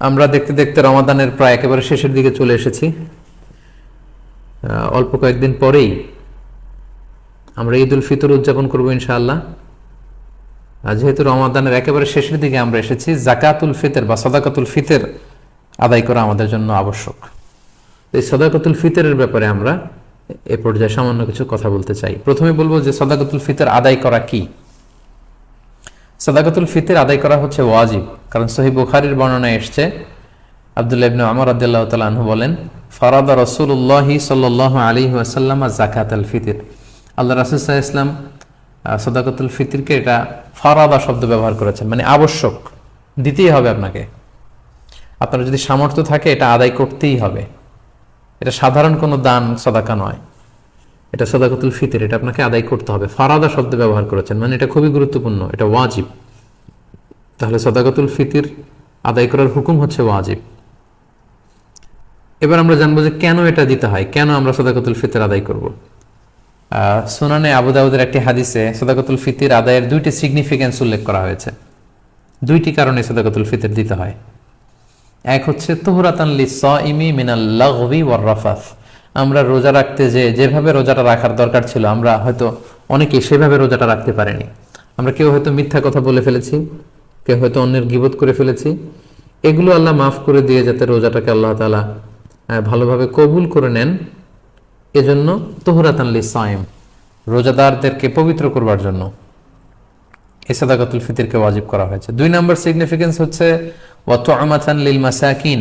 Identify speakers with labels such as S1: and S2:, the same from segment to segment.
S1: আমরা দেখতে দেখতে রমাদানের প্রায় একেবারে শেষের দিকে চলে এসেছি। অল্প কয়েকদিন পরেই আমরা ঈদ উল ফিতর উদযাপন করব ইনশাআল্লাহ। যেহেতু রমাদানের একেবারে শেষের দিকে আমরা এসেছি, জাকাতুল ফিতর বা সদাকাতুল ফিতের আদায় করা আমাদের জন্য আবশ্যক। এই সদাকাতুল ফিতরের ব্যাপারে আমরা এ পর্যায়ে সামান্য কিছু কথা বলতে চাই। প্রথমে বলব যে সদাকাতুল ফিতর আদায় করা কি? সাদাকাতুল ফিতের আদায় করা হচ্ছে ওয়াজিব কারণ সহি বুখারির বর্ণনায় এসছে আব্দুল্লাহ ইবনে আমর রাদিয়াল্লাহু তাআলা আনহু বলেন ফারাদা রাসূলুল্লাহি সাল্লাল্লাহু আলাইহি ওয়াসাল্লাম যাকাতাল ফিতর। আল্লাহ রাসূল সাল্লাল্লাহু আলাইহি ওয়াসাল্লাম আহ, সাদাকাতুল ফিতরকে এটা ফারাদা শব্দ ব্যবহার করেছেন মানে আবশ্যক দিতেই হবে আপনাকে। আপনার যদি সামর্থ্য থাকে এটা আদায় করতেই হবে। এটা সাধারণ কোনো দান সদাকা নয়। এটা সদাকাতুল ফিতর, এটা আপনাকে আদায় করতে হবে। ফারাদা শব্দ ব্যবহার করেছেন মানে এটা খুবই গুরুত্বপূর্ণ, এটা ওয়াজিব। তাহলে সদাকাতুল ফিতির আদায় করার হুকুম হচ্ছে ওয়াজিব। এবার আমরা জানব যে কেন এটা দিতে হয়, কেন আমরা সদাকতুল ফিতর আদায় করব। সুনানে আবু দাউদের একটি হাদিসে সদাকতুল ফিতির আদায়ের দুইটি সিগনিফিকেন্স উল্লেখ করা হয়েছে। দুইটি কারণে সদাকতুল ফিতর দিতে হয়। এক হচ্ছে তোহরাতান লি ইমি মিনাল ওয়ার রাফাফ আমরা রোজা রাখতে যে, যেভাবে রোজাটা রাখার দরকার ছিল, আমরা হয়তো অনেকে সেভাবে রোজাটা রাখতে পারিনি। আমরা কেউ হয়তো মিথ্যা কথা বলে ফেলেছি, কেউ হয়তো অন্যের গিবত করে ফেলেছি। এগুলো আল্লাহ মাফ করে দিয়ে যাতে রোজাটাকে আল্লাহ তালা ভালোভাবে কবুল করে নেন। এজন্য তোহরাতান লি সাইম রোজাদারদেরকে পবিত্র করবার জন্য। এই সাদাকাতুল ফিতিরকে ওয়াজিব করা হয়েছে। দুই নম্বর সিগনিফিকেন্স হচ্ছে ওয়াতুআমাতান লিল মাসাকিন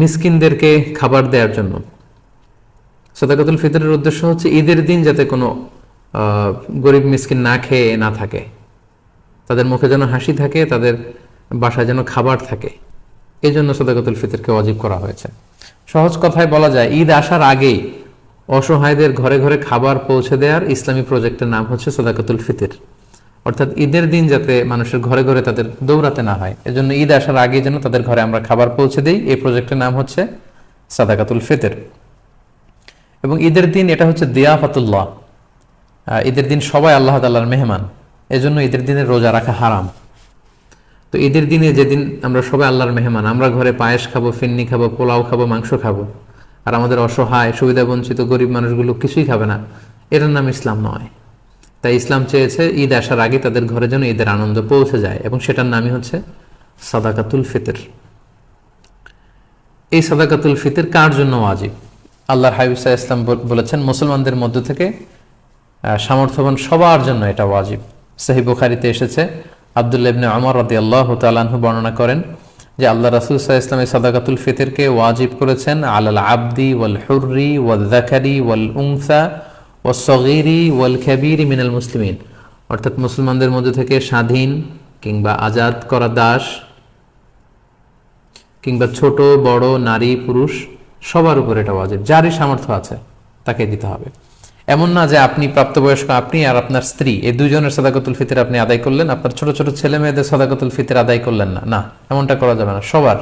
S1: মিসকিনদেরকে খাবার দেওয়ার জন্য। সাদাকাতুল ফিতরের উদ্দেশ্য হচ্ছে ঈদের দিন যাতে কোনো গরিব মিসকিন না খেয়ে না থাকে। তাদের মুখে যেন হাসি থাকে, তাদের বাসায় যেন খাবার থাকে। এই জন্য সদাকাতুল ফিতরকে অজীব করা হয়েছে। সহজ কথায় বলা যায়, ঈদ আসার আগেই অসহায়দের ঘরে ঘরে খাবার পৌঁছে দেওয়ার ইসলামী প্রজেক্টের নাম হচ্ছে সদাকাতুল ফিতর। অর্থাৎ ঈদের দিন যাতে মানুষের ঘরে ঘরে তাদের দৌড়াতে না হয়। এজন্য ঈদ আসার আগে যেন তাদের ঘরে আমরা খাবার পৌঁছে দিই। এই প্রজেক্টের নাম হচ্ছে সাদাকাতুল ফেতের। এবং ঈদের দিন এটা হচ্ছে দিয়াফাতুল্লাহ। ঈদের দিন সবাই আল্লাহ তাল্লাহর মেহমান। এজন্য ঈদের দিনে রোজা রাখা হারাম। তো ঈদের দিনে যেদিন আমরা সবাই আল্লাহর মেহমান, আমরা ঘরে পায়েস খাব, ফিন্নি খাব, পোলাও খাব, মাংস খাব। আর আমাদের অসহায় সুবিধা বঞ্চিত গরিব মানুষগুলো কিছুই খাবে না। এটার নাম ইসলাম নয়। তাই ইসলাম চেয়েছে ঈদ আসার আগে তাদের ঘরে যেন ঈদের আনন্দ পৌঁছে যায় এবং সেটার নামই হচ্ছে সাদাকাতুল ফিতর। এই সাদাকাতুল ফিতর কার জন্য ওয়াজিব? আল্লাহর হাবিবসা ইসলাম বলেছেন, মুসলমানদের মধ্য থেকে সামর্থ্যবান সবার জন্য এটা ওয়াজিব। সহি বুখারিতে এসেছে, আবদুল্লাহ ইবনে আমর রাদি আল্লাহ তালাহু বর্ণনা করেন যে আল্লাহ রাসুল সাহা এই সাদাকাতুল ফিতরকে ওয়াজিব করেছেন, আলাল আবদি ওয়াল হুররি ওয়াল জাকারি ওয়াল উংসা ও ওয়াল খাবিরি মিনাল মুসলিমিন। অর্থাৎ মুসলমানদের মধ্যে থেকে স্বাধীন কিংবা আজাদ করা দাস কিংবা ছোট, বড়, নারী, পুরুষ, সবার উপর এটা ওয়াজিব। যারই সামর্থ্য আছে, তাকে দিতে হবে। এমন না যে আপনি প্রাপ্তবয়স্ক, আপনি আর আপনার স্ত্রী, এই দুজনের সাদাকতুল ফিতর আপনি আদায় করলেন, আপনার ছোট ছোট ছেলে মেয়েদের সাদাকতুল ফিতর আদায় করলেন না। না, এমনটা করা যাবে না। সবার।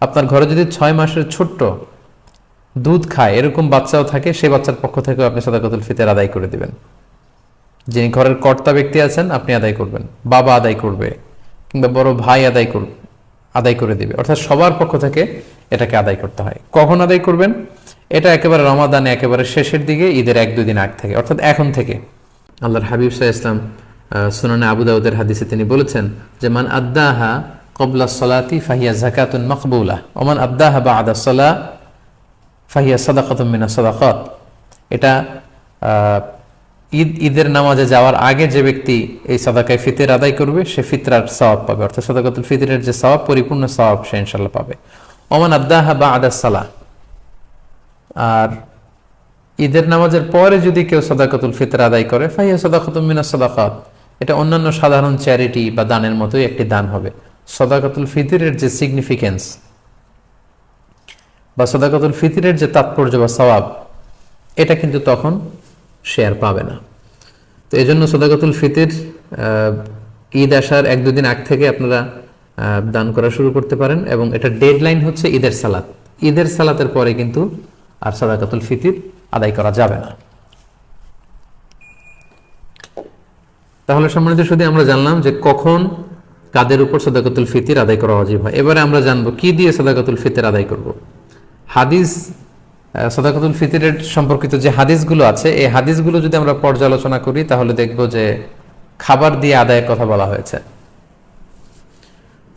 S1: আপনার ঘরে যদি ছয় মাসের ছোট্ট দুধ খায়, এরকম বাচ্চাও থাকে, সেই বাচ্চার পক্ষ থেকেও আপনি সাদাকতুল ফিতর আদায় করে দিবেন। যিনি ঘরের কর্তা ব্যক্তি আছেন, আপনি আদায় করবেন। বাবা আদায় করবে, কিংবা বড় ভাই আদায় করবে আদায় করে দিবে। অর্থাৎ সবার পক্ষ থেকে এটাকে আদায় করতে হয়। কখন আদায় করবেন? এটা একেবারে রমাদানে, একেবারে শেষের দিকে, ঈদের এক দুই দিন আগ থেকে, অর্থাৎ এখন থেকে। আল্লাহর হাবিব সাহা ইসলাম সুনানে আবু দাউদের হাদিসে তিনি বলেছেন যে, মান আদ্দাহা কবলা সলাতি ফাহিয়া জাকাতুন মকবুলা, ওমান আদ্দাহা বা আদা সলা ফাহিয়া সাদাকাতুম মিনা সাদাকাত। এটা ঈদ, ঈদের নামাজে যাওয়ার আগে যে ব্যক্তি এই সাদাকায় ফিতের আদায় করবে, সে ফিতরার সওয়াব পাবে। অর্থাৎ সাদাকাতুল ফিতরের যে সওয়াব, পরিপূর্ণ সওয়াব সে ইনশাল্লাহ পাবে। ওমান আদ্দাহা বা আদা সালা আর ঈদের নামাজের পরে যদি কেউ সাদাকাতুল ফিতর আদায় করে ফাইয়া সাদাকাতুল মিনা সাদাকাত। এটা অন্যান্য সাধারণ চ্যারিটি বা দানের মতোই একটি দান হবে। সদাকাতুল ফিতরের যে সিগনিফিকেন্স বা সদাকাতুল ফিতিরের যে তাৎপর্য বা সওয়াব, এটা কিন্তু তখন আর পাবে না। তো এই জন্য সদাকাতুল ফিতির ঈদ আসার এক দুদিন আগ থেকে আপনারা দান করা শুরু করতে পারেন এবং এটা ডেডলাইন হচ্ছে ঈদের সালাত। ঈদের সালাতের পরে কিন্তু আর সাদাকাতুল ফিতির আদায় করা যাবে না। তাহলে সম্মানিত শুধু আমরা জানলাম যে কখন কাদের উপর সদাকতুল ফিতির আদায় করা অজীব হয়। এবারে আমরা জানব কি দিয়ে সদাকতুল ফিতির আদায় করব। হাদিস সদাকতুল ফিতিরের সম্পর্কিত যে হাদিসগুলো আছে, এই হাদিসগুলো যদি আমরা পর্যালোচনা করি, তাহলে দেখব যে খাবার দিয়ে আদায়ের কথা বলা হয়েছে।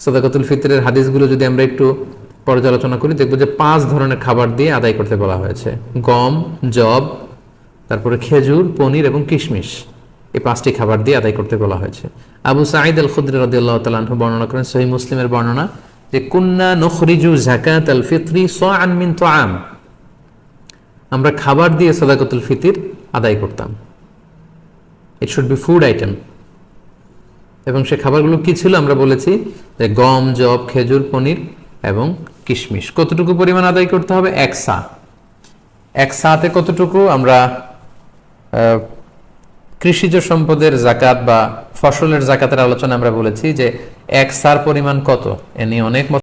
S1: সদাকতুল ফিতরের হাদিসগুলো যদি আমরা একটু পর্যালোচনা করি, দেখব যে পাঁচ ধরনের খাবার দিয়ে আদায় করতে বলা হয়েছে। গম জব তারপরে খেজুর, পনির এবং কিশমিশ। এই পাঁচটি খাবার দিয়ে আদায় করতে বলা হয়েছে। আবু সাঈদ আল খুদ্র রদিয়াল্লাহ বর্ণনা করেন সহি মুসলিমের বর্ণনা যে, কুন্না নখরিজু জাকাত আল ফিতরি সাআন মিন তাআম। আমরা খাবার দিয়ে সদাকতুল ফিতির আদায় করতাম। It should be food item এবং সে খাবারগুলো কি ছিল? আমরা বলেছি যে, গম জব খেজুর, পনির এবং কিশমিশ। কতটুকু পরিমাণ আদায় করতে হবে? এক সা। এক সাতে কতটুকু? আমরা কৃষিজ সম্পদের জাকাত বা ফসলের জাকাতের আলোচনা আমরা বলেছি যে এক সার পরিমাণ কত? এ নিয়ে অনেক